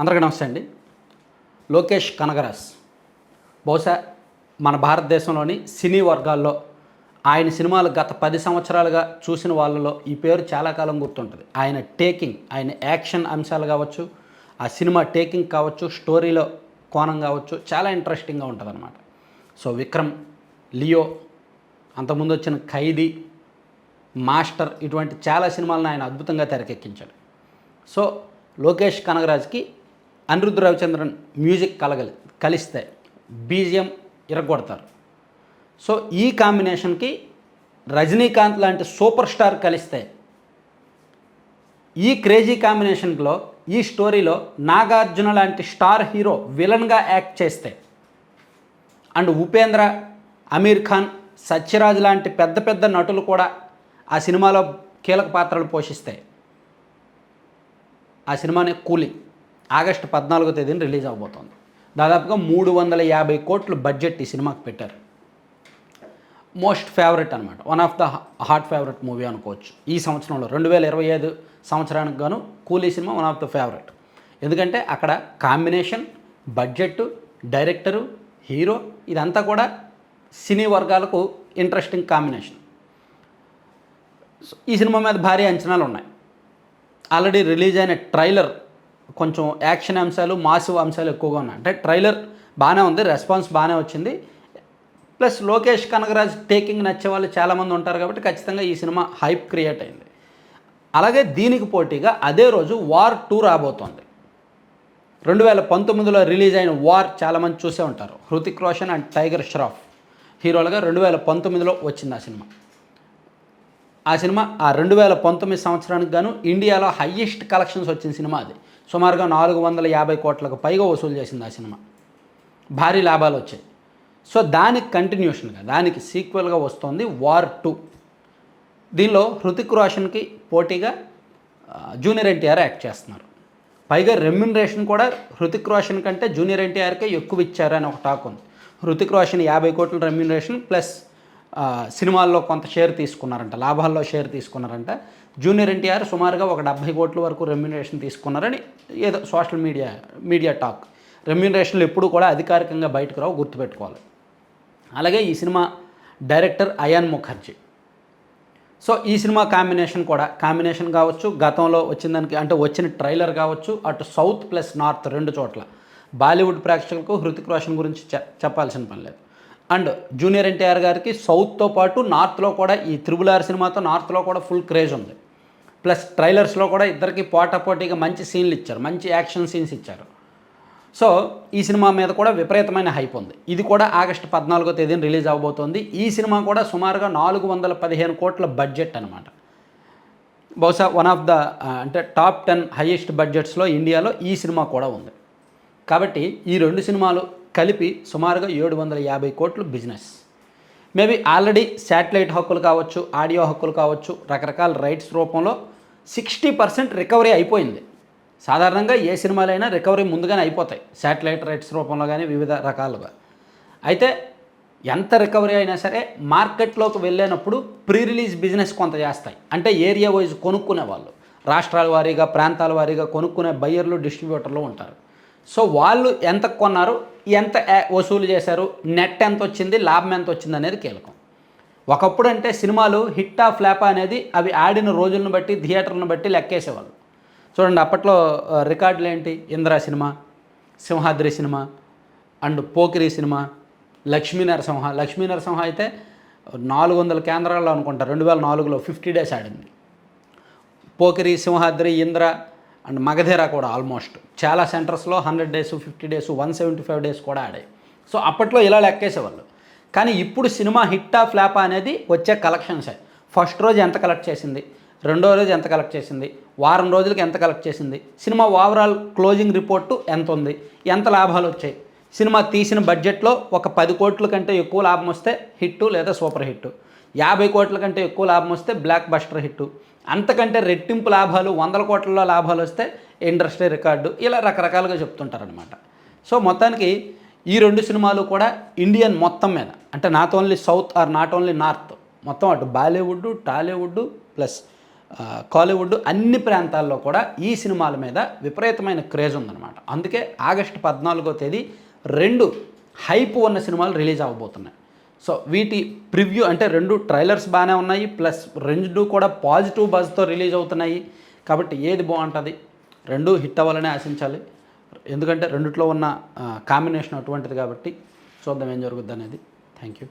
అందరికీ నమస్తే అండి. లోకేష్ కనగరాజ్ బహుశా మన భారతదేశంలోని సినీ వర్గాల్లో ఆయన సినిమాలు గత పది సంవత్సరాలుగా చూసిన వాళ్ళలో ఈ పేరు చాలా కాలం గుర్తుంటుంది. ఆయన టేకింగ్ ఆయన యాక్షన్ అంశాలు కావచ్చు ఆ సినిమా టేకింగ్ కావచ్చు స్టోరీలో కోణం కావచ్చు చాలా ఇంట్రెస్టింగ్గా ఉంటుంది అనమాట సో విక్రమ్ లియో అంతకుముందు వచ్చిన ఖైదీ మాస్టర్ ఇటువంటి చాలా సినిమాలను ఆయన అద్భుతంగా తెరకెక్కించాడు. సో లోకేష్ కనగరాజ్కి అనిరుద్ధ్ రవిచంద్రన్ మ్యూజిక్ కలగలి కలిస్తే బీజిఎం ఇరగొడతారు. సో ఈ కాంబినేషన్కి రజనీకాంత్ లాంటి సూపర్ స్టార్ కలిస్తే ఈ క్రేజీ కాంబినేషన్లో ఈ స్టోరీలో నాగార్జున లాంటి స్టార్ హీరో విలన్గా యాక్ట్ చేస్తే అండ్ ఉపేంద్ర అమీర్ ఖాన్ సత్యరాజ్ లాంటి పెద్ద పెద్ద నటులు కూడా ఆ సినిమాలో కీలక పాత్రలు పోషిస్తాయి ఆ సినిమానే కూలీ. ఆగస్టు పద్నాలుగో తేదీన రిలీజ్ అవబోతోంది. దాదాపుగా మూడు వందల యాభై కోట్లు బడ్జెట్ ఈ సినిమాకి పెట్టారు. మోస్ట్ ఫేవరెట్ అనమాట one of the hot favourite movie అనుకోవచ్చు. ఈ సంవత్సరంలో రెండు వేల ఇరవై ఐదు సంవత్సరానికి గాను కూలీ సినిమా వన్ ఆఫ్ ద ఫేవరెట్. ఎందుకంటే అక్కడ కాంబినేషన్ బడ్జెట్ డైరెక్టరు హీరో ఇదంతా కూడా సినీ వర్గాలకు ఇంట్రెస్టింగ్ కాంబినేషన్. సో ఈ సినిమా మీద భారీ అంచనాలు ఉన్నాయి. ఆల్రెడీ రిలీజ్ అయిన ట్రైలర్ కొంచెం యాక్షన్ అంశాలు మాసివ్ అంశాలు ఎక్కువగా ఉన్నాయి. అంటే ట్రైలర్ బాగానే ఉంది రెస్పాన్స్ బాగానే వచ్చింది. ప్లస్ లోకేష్ కనగరాజ్ టేకింగ్ నచ్చే వాళ్ళు చాలామంది ఉంటారు కాబట్టి ఖచ్చితంగా ఈ సినిమా హైప్ క్రియేట్ అయింది. అలాగే దీనికి పోటీగా అదే రోజు వార్ టూ రాబోతోంది. రెండు వేల పంతొమ్మిదిలో రిలీజ్ అయిన వార్ చాలామంది చూసే ఉంటారు. హృతిక్ రోషన్ అండ్ టైగర్ ష్రాఫ్ హీరోలుగా రెండు వేల పంతొమ్మిదిలో వచ్చింది ఆ సినిమా. ఆ సినిమా ఆ రెండు వేల పంతొమ్మిది సంవత్సరానికి గాను ఇండియాలో హయ్యెస్ట్ కలెక్షన్స్ వచ్చిన సినిమా అది. సుమారుగా నాలుగు వందల యాభై కోట్లకు పైగా వసూలు చేసింది ఆ సినిమా. భారీ లాభాలు వచ్చాయి. సో దానికి కంటిన్యూషన్గా దానికి సీక్వెల్గా వస్తుంది వార్ టూ. దీనిలో హృతిక్ రోషన్కి పోటీగా జూనియర్ ఎన్టీఆర్ యాక్ట్ చేస్తున్నారు. పైగా రెమ్యునరేషన్ కూడా హృతిక్ రోషన్ కంటే జూనియర్ ఎన్టీఆర్కే ఎక్కువ ఇచ్చారని ఒక టాక్ ఉంది. హృతిక్ రోషన్ యాభై కోట్ల రెమ్యునరేషన్ ప్లస్ సినిమాల్లో కొంత షేర్ తీసుకున్నారంట లాభాల్లో షేర్ తీసుకున్నారంట. జూనియర్ ఎన్టీఆర్ సుమారుగా ఒక డెబ్బై కోట్ల వరకు రెమ్యునరేషన్ తీసుకున్నారని ఏదో సోషల్ మీడియా మీడియా టాక్ రెమ్యునరేషన్లు ఎప్పుడు కూడా అధికారికంగా బయటకు రావు గుర్తుపెట్టుకోవాలి. అలాగే ఈ cinema director Ayan Mukherjee. So ఈ సినిమా కాంబినేషన్ కూడా కాంబినేషన్ కావచ్చు గతంలో వచ్చిన దానికి అంటే వచ్చిన ట్రైలర్ కావచ్చు అటు సౌత్ ప్లస్ నార్త్ రెండు చోట్ల. బాలీవుడ్ ప్రేక్షకులకు హృతిక్ రోషన్ గురించి చెప్పాల్సిన పని లేదు. అండ్ జూనియర్ ఎన్టీఆర్ గారికి సౌత్తో పాటు నార్త్లో కూడా ఈ త్రిబుల్ ఆర్ సినిమాతో నార్త్లో కూడా ఫుల్ క్రేజ్ ఉంది. ప్లస్ ట్రైలర్స్లో కూడా ఇద్దరికి పోటాపోటీగా మంచి సీన్లు ఇచ్చారు. మంచి యాక్షన్ సీన్స్ ఇచ్చారు. సో ఈ సినిమా మీద కూడా విపరీతమైన హైప్ ఉంది. ఇది కూడా ఆగస్టు పద్నాలుగో తేదీన రిలీజ్ అవబోతోంది. ఈ సినిమా కూడా సుమారుగా నాలుగు వందల పదిహేను కోట్ల బడ్జెట్ అనమాట బహుశా వన్ ఆఫ్ ద అంటే టాప్ టెన్ హయ్యెస్ట్ బడ్జెట్స్లో ఇండియాలో ఈ సినిమా కూడా ఉంది. కాబట్టి ఈ రెండు సినిమాలు కలిపి సుమారుగా ఏడు వందల యాభై కోట్లు బిజినెస్ మేబీ ఆల్రెడీ శాటిలైట్ హక్కులు కావచ్చు ఆడియో హక్కులు కావచ్చు రకరకాల రైట్స్ రూపంలో సిక్స్టీ పర్సెంట్ రికవరీ అయిపోయింది. సాధారణంగా ఏ సినిమాలైనా రికవరీ ముందుగానే అయిపోతాయి శాటిలైట్ రైట్స్ రూపంలో కానీ వివిధ రకాలుగా. అయితే ఎంత రికవరీ అయినా సరే మార్కెట్లోకి వెళ్ళినప్పుడు ప్రీ రిలీజ్ బిజినెస్ కొంత చేస్తాయి. అంటే ఏరియా వైజ్ కొనుక్కునే వాళ్ళు. రాష్ట్రాల వారీగా ప్రాంతాల వారీగా కొనుక్కునే బయ్యర్లు డిస్ట్రిబ్యూటర్లు ఉంటారు. సో వాళ్ళు ఎంత కొన్నారు ఎంత వసూలు చేశారు నెట్ ఎంత వచ్చింది లాభం ఎంత వచ్చింది అనేది కీలకం. ఒకప్పుడు అంటే సినిమాలు హిట్ ఆ ఫ్లాపా అనేది అవి ఆడిన రోజులను బట్టి థియేటర్ను బట్టి లెక్కేసేవాళ్ళు. చూడండి అప్పట్లో రికార్డులు ఏంటి? Indra cinema Simhadri cinema and Pokiri cinema Lakshmi Narasimha. Lakshmi Narasimha అయితే నాలుగు వందల కేంద్రాల్లో అనుకుంటా రెండు వేల నాలుగులో ఫిఫ్టీ డేస్ ఆడింది పోకిరి సింహాద్రి ఇంద్ర అండ్ మగధేరా కూడా ఆల్మోస్ట్. చాలా సెంటర్స్లో hundred days fifty days one seventy five days కూడా ఆడాయి. సో అప్పట్లో ఇలా లెక్కేసేవాళ్ళు. కానీ ఇప్పుడు సినిమా హిట్టా ఫ్లాపా అనేది వచ్చే కలెక్షన్సే. ఫస్ట్ రోజు ఎంత కలెక్ట్ చేసింది? రెండో రోజు ఎంత కలెక్ట్ చేసింది? వారం రోజులకి ఎంత కలెక్ట్ చేసింది? సినిమా ఓవరాల్ క్లోజింగ్ రిపోర్టు ఎంత ఉంది ఎంత లాభాలు వచ్చాయి? సినిమా తీసిన బడ్జెట్లో ఒక పది కోట్ల కంటే ఎక్కువ లాభం వస్తే హిట్టు లేదా సూపర్ హిట్టు. యాభై కోట్ల కంటే ఎక్కువ లాభం వస్తే బ్లాక్ బస్టర్ హిట్టు. అంతకంటే రెట్టింపు లాభాలు వందల కోట్లలో లాభాలు వస్తే ఇండస్ట్రీ రికార్డు ఇలా రకరకాలుగా చెప్తుంటారనమాట సో మొత్తానికి ఈ రెండు సినిమాలు కూడా ఇండియన్ మొత్తం మీద అంటే not only south or not only north మొత్తం అటు బాలీవుడ్ టాలీవుడ్ ప్లస్ కాలీవుడ్ అన్ని ప్రాంతాల్లో కూడా ఈ సినిమాల మీద విపరీతమైన క్రేజ్ ఉందన్నమాట. అందుకే ఆగస్టు పద్నాలుగో తేదీ రెండు హైప్ ఉన్న సినిమాలు రిలీజ్ అవ్వబోతున్నాయి. సో వీటి ప్రివ్యూ అంటే రెండు ట్రైలర్స్ బాగానే ఉన్నాయి ప్లస్ రెండు కూడా పాజిటివ్ బజ్తో రిలీజ్ అవుతున్నాయి. కాబట్టి ఏది బాగుంటుంది? రెండు హిట్ అవ్వాలని ఆశించాలి. ఎందుకంటే రెండిట్లో ఉన్న కాంబినేషన్ అటువంటిది కాబట్టి చూద్దాం ఏం జరుగుద్ది అనేది. Thank you.